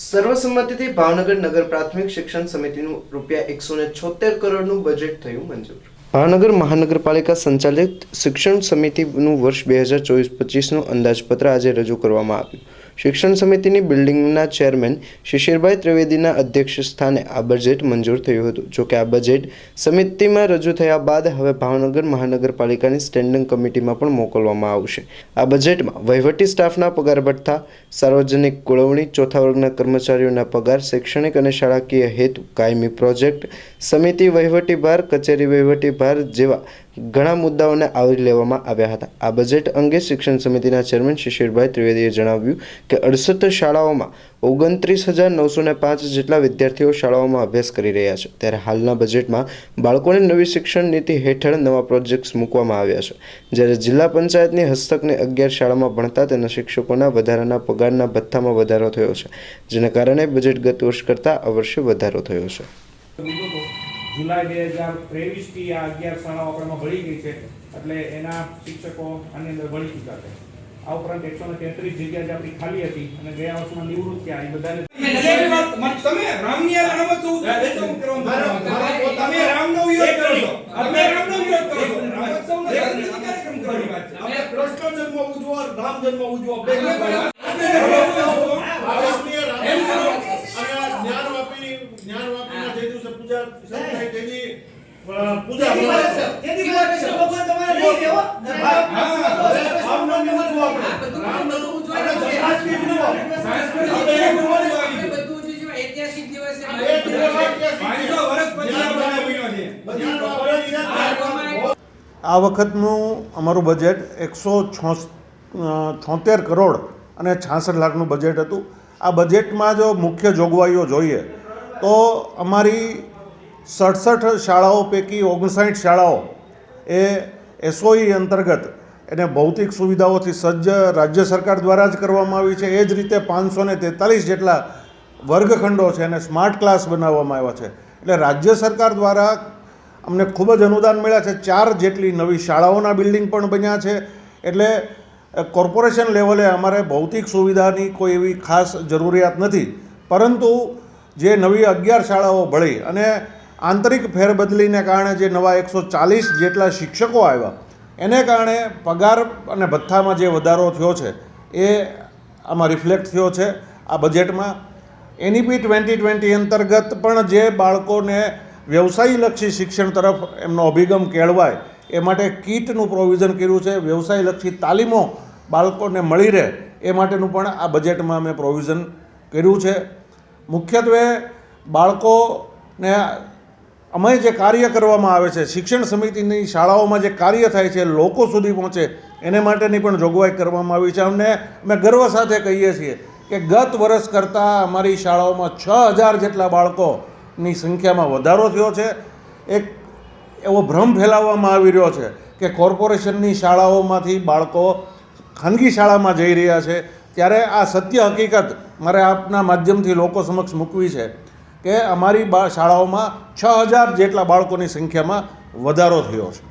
સર્વસંમતિથી ભાવનગર નગર પ્રાથમિક શિક્ષણ સમિતિનું રૂપિયા એકસો ને છોતેર કરોડનું બજેટ થયું મંજૂર. ભાવનગર મહાનગરપાલિકા સંચાલિત શિક્ષણ સમિતિનું વર્ષ બે હજાર ચોવીસ પચીસનું અંદાજપત્ર આજે રજૂ કરવામાં આવ્યું. શિક્ષણ સમિતિની બિલ્ડિંગના ચેરમેન શિશિરભાઈ ત્રિવેદીના અધ્યક્ષ સ્થાને આ બજેટ મંજૂર થયું હતું. જોકે આ બજેટ સમિતિમાં રજૂ થયા બાદ હવે ભાવનગર મહાનગરપાલિકાની સ્ટેન્ડિંગ કમિટીમાં પણ મોકલવામાં આવશે. આ બજેટમાં વહીવટી સ્ટાફના પગાર ભથ્થા, સાર્વજનિક કુળવણી ચોથા વર્ગના કર્મચારીઓના પગાર, શૈક્ષણિક અને શાળાકીય હેતુ, કાયમી પ્રોજેક્ટ, સમિતિ વહીવટી ભાર, કચેરી વહીવટી ભાર જેવા ઘણા મુદ્દાઓને આવરી લેવામાં આવ્યા હતા. આ બજેટ અંગે શિક્ષણ સમિતિના ચેરમેન શિશિરભાઈ ત્રિવેદીએ જણાવ્યું કે અડસઠ શાળાઓમાં ઓગણત્રીસ હજાર નવસો ને પાંચ જેટલા વિદ્યાર્થીઓ શાળાઓમાં અભ્યાસ કરી રહ્યા છે. ત્યારે હાલના બજેટમાં બાળકોને નવી શિક્ષણ નીતિ હેઠળ નવા પ્રોજેક્ટ્સ મૂકવામાં આવ્યા છે. જ્યારે જિલ્લા પંચાયતની હસ્તકની અગિયાર શાળામાં ભણતા તેના શિક્ષકોના વધારાના પગારના ભથ્થામાં વધારો થયો છે, જેના કારણે બજેટ ગત વર્ષ કરતાં આ વર્ષે વધારો થયો છે. જુલાઈ બે હજાર ત્રેવીસથી આ અગિયાર શાળાઓ આપણામાં ભળી ગઈ છે. એટલે એના શિક્ષકો આની અંદર ભળી ચૂક્યા છે. આ ઉપરાંત એકસો ને તેત્રીસ જગ્યા જે આપણી ખાલી હતી અને ગયા વર્ષમાં નિવૃત્ત થયા. એ બધાને રામ જન્મ ઉજવો તમે રામની હારે રમત છો, ઉત્સવ કરવાનો ધર્મ. તમે રામનો વિરોધ કરો છો. તમે રામનો વિરોધ કરો છો. રમોત્સવનો સાંસ્કૃતિક કાર્યક્રમ કરો. આપણે કૃષ્ણ જન્મ ઉજવો રામ જન્મ ઉજવો બે તમે જન્મ. તમે રમોત્સવ છો. રાષ્ટ્રીય રામ એમ કરો. અને આ જ્ઞાનવાપી જ્ઞાનવાપીના પૂજા આપણે. સાંસ્કૃતિક દિવસ વર્ષ પછી છે. આ વખતનું અમારું બજેટ એકસો છોતેર કરોડ અને છાસઠ લાખનું બજેટ હતું આ બજેટમાં જો મુખ્ય જોગવાઈઓ જોઈએ તો અમારી સડસઠ શાળાઓ પૈકી ઓગણસાઠ શાળાઓ એ એસઓઈ અંતર્ગત એને ભૌતિક સુવિધાઓથી સજ્જ રાજ્ય સરકાર દ્વારા જ કરવામાં આવી છે. એ જ રીતે પાંચસો ને તેતાલીસ જેટલા વર્ગખંડો છે એને સ્માર્ટ ક્લાસ બનાવવામાં આવ્યા છે. એટલે રાજ્ય સરકાર દ્વારા અમને ખૂબ જ અનુદાન મળ્યા છે. ચાર જેટલી નવી શાળાઓના બિલ્ડિંગ પણ બન્યા છે. એટલે કોર્પોરેશન લેવલે અમારે ભૌતિક સુવિધાની કોઈ એવી ખાસ જરૂરિયાત નથી. પરંતુ જે નવી અગિયાર શાળાઓ ભળી અને આંતરિક ફેરબદલીને કારણે જે નવા એકસો ચાલીસ જેટલા શિક્ષકો આવ્યા, એને કારણે પગાર અને ભથ્થામાં જે વધારો થયો છે, એ આમાં રિફ્લેક્ટ થયો છે આ બજેટમાં. એનઈપી ટ્વેન્ટી ટ્વેન્ટી અંતર્ગત પણ જે બાળકોને વ્યવસાયલક્ષી શિક્ષણ તરફ એમનો અભિગમ કેળવાય, એ માટે કીટનું પ્રોવિઝન કર્યું છે. વ્યવસાયલક્ષી તાલીમો બાળકોને મળી રહે, એ માટેનું પણ આ બજેટમાં અમે પ્રોવિઝન કર્યું છે. મુખ્યત્વે બાળકોને અમે જે કાર્ય કરવામાં આવે છે, શિક્ષણ સમિતિની શાળાઓમાં જે કાર્ય થાય છે, લોકો સુધી પહોંચે, એને માટેની પણ જોગવાઈ કરવામાં આવી છે. અમને, અમે ગર્વ સાથે કહીએ છીએ કે ગત વર્ષ કરતાં અમારી શાળાઓમાં છ હજાર જેટલા બાળકોની સંખ્યામાં વધારો થયો છે. એક એવો ભ્રમ ફેલાવવામાં આવી રહ્યો છે કે કોર્પોરેશનની શાળાઓમાંથી બાળકો ખાનગી શાળામાં જઈ રહ્યા છે. ત્યારે આ સત્ય હકીકત મારે આપના માધ્યમથી લોકો સમક્ષ મૂકવી છે. કે અમારી શાળાઓમાં છ હજાર જેટલા બાળકોની સંખ્યામાં વધારો થયો છે.